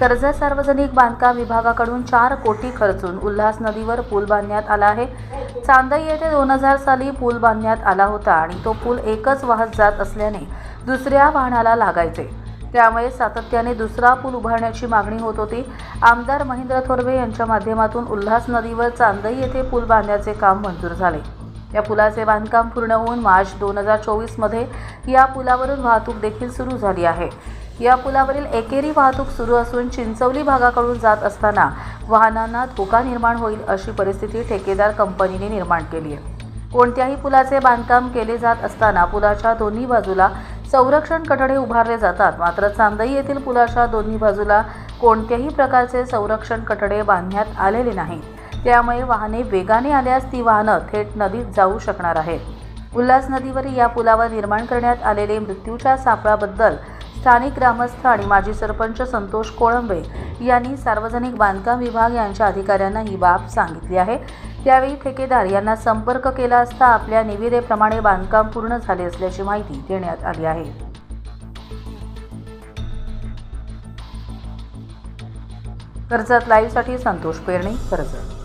कर्जत सार्वजनिक बांधकाम विभागाकडून चार कोटी खर्चून उल्हास नदीवर पूल बांधण्यात आला आहे. चांदई येथे दोन हजार साली पूल बांधण्यात आला होता आणि तो पूल एकच वाहत जात असल्याने दुसऱ्या वाहनाला लागायचे. त्यामुळे सातत्याने दुसरा पूल उभारण्याची मागणी होत होती. आमदार महेंद्र थोरवे यांच्या माध्यमातून उल्हास नदीवर चांदई येथे पूल बांधण्याचे काम मंजूर झाले. या पुलाचे बांधकाम पूर्ण होऊन मार्च दोन हजार चोवीसमध्ये या पुलावरून वाहतूक देखील सुरू झाली आहे. या पुलावरील एकेरी वाहतूक सुरू असून चिंचवली भागाकडून जात असताना वाहनांना धोका निर्माण होईल अशी परिस्थिती ठेकेदार कंपनीने निर्माण केली आहे. कोणत्याही पुलाचे बांधकाम केले जात असताना पुलाच्या दोन्ही बाजूला संरक्षण कठडे उभारले जातात. मात्र चांदई येथील पुलाच्या दोन्ही बाजूला कोणत्याही प्रकारचे संरक्षण कठडे बांधण्यात आलेले नाही. त्यामुळे वाहने वेगाने आल्यास ती वाहनं थेट नदीत जाऊ शकणार आहेत. उल्हास नदीवर या पुलावर निर्माण करण्यात आलेले मृत्यूच्या सापळाबद्दल स्थानिक ग्रामस्थ आणि माजी सरपंच संतोष कोळंबे यांनी सार्वजनिक बांधकाम विभाग यांच्या अधिकाऱ्यांना ही बाब सांगितली आहे. त्यावेळी ठेकेदार यांना संपर्क केला असता आपल्या निविदेप्रमाणे बांधकाम पूर्ण झाले असल्याची माहिती देण्यात आली आहे. कर्जत लाईव्हसाठी संतोष पेरणे कर्जत.